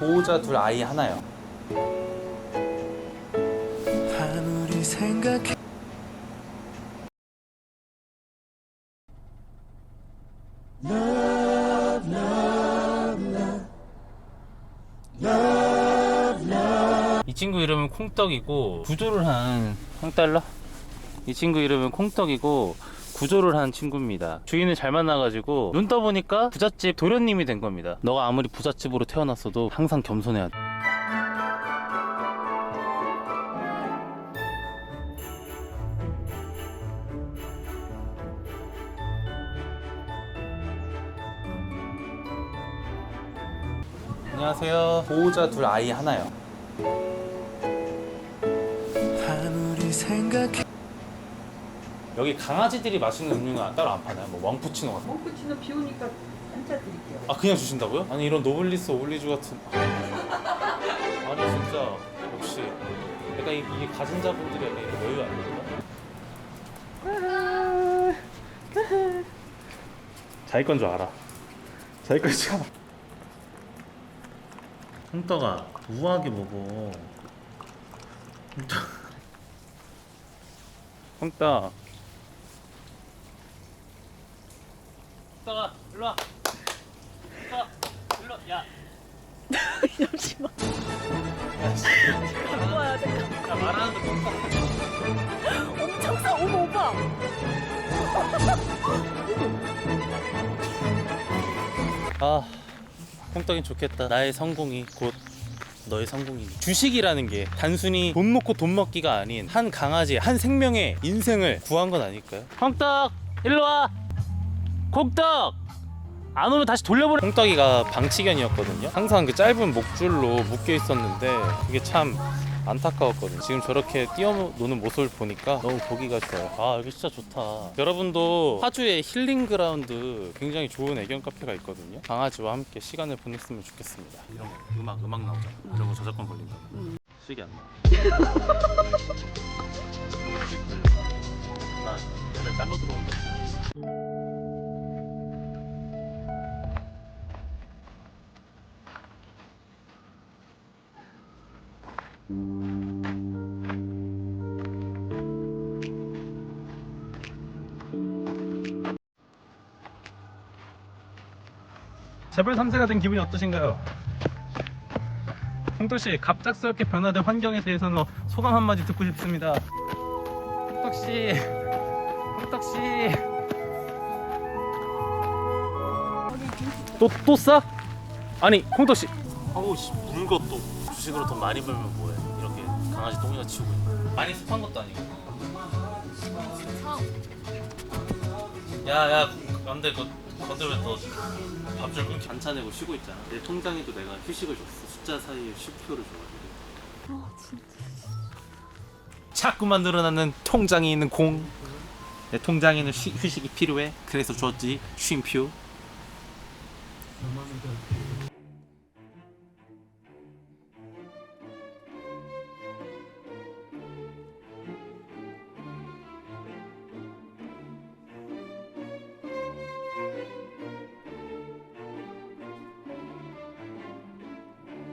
보호자 둘 아이 하나요. 아무리 생각해 이 친구 이름은 콩떡이고 구조를 한 콩달러? 이 친구 이름은 콩떡이고 구조를 한 친구입니다. 주인을 잘 만나가지고 눈 떠보니까 부잣집 도련님이 된 겁니다. 너가 아무리 부잣집으로 태어났어도 항상 겸손해야 돼. 안녕하세요. 보호자 둘 아이 하나요. 아무리 생각해 여기 강아지들이 마시는 음료는 따로 안 파나요? 뭐 왕푸치노 같은 거? 몽크치는 비 오니까 한차 드릴게요. 아 그냥 주신다고요? 아니 이런 노블리스 오블리주 같은 아니 진짜 역시 약간 이, 이 가진 자분들이 약간 이런 여유 아닙니까? 자기 건 줄 알아 자기 건 줄 알아 홍떡아 우아하게 먹어 홍떡 홍떡 홍떡아 일로와 홍떡 일로 야 잠시만. 뭐야, 잠깐. 야, 말하는데 못 엄청 싸. 어머, 오빠. 아, 홍떡이 좋겠다. 나의 성공이 곧 너의 성공이. 주식이라는 게 단순히 돈 놓고 돈 먹기가 아닌 한 강아지, 한 생명의 인생을 구한 건 아닐까요? 홍떡, 일로 와. 콩떡. 안 오면 다시 돌려보내. 홍떡이가 방치견이었거든요. 항상 그 짧은 목줄로 묶여 있었는데 그게 참 안타까웠거든요. 지금 저렇게 뛰어노는 모습을 보니까 너무 보기가 좋아요. 아 여기 진짜 좋다. 여러분도 파주에 힐링 그라운드 굉장히 좋은 애견 카페가 있거든요. 강아지와 함께 시간을 보냈으면 좋겠습니다. 이런 거 음악 음악 나오잖아. 이런 거 저작권 걸린다. 수익이 안 나. 나 맨날 딴거 들어온다. 재벌 3세가 된 기분이 어떠신가요? 홍도씨 갑작스럽게 변화된 환경에 대해서는 소감 한마디 듣고 싶습니다 홍떡씨 홍떡씨 또, 또 싸? 아니 홍떡씨 아우 씨 물것 또 주식으로 돈 많이 벌면 뭐해 아지 똥이나 치우고 있네. 많이 습한 것도 아니고. 야 야 안돼 그 건들면 너 밥줄 끊기 반차 내고 쉬고 있잖아. 내 통장에도 내가 휴식을 줬어. 숫자 사이에 쉼표를 줘가지고. 자꾸만 늘어나는 통장에 있는 공. 내 통장에는 쉬, 휴식이 필요해? 그래서 줬지. 쉼표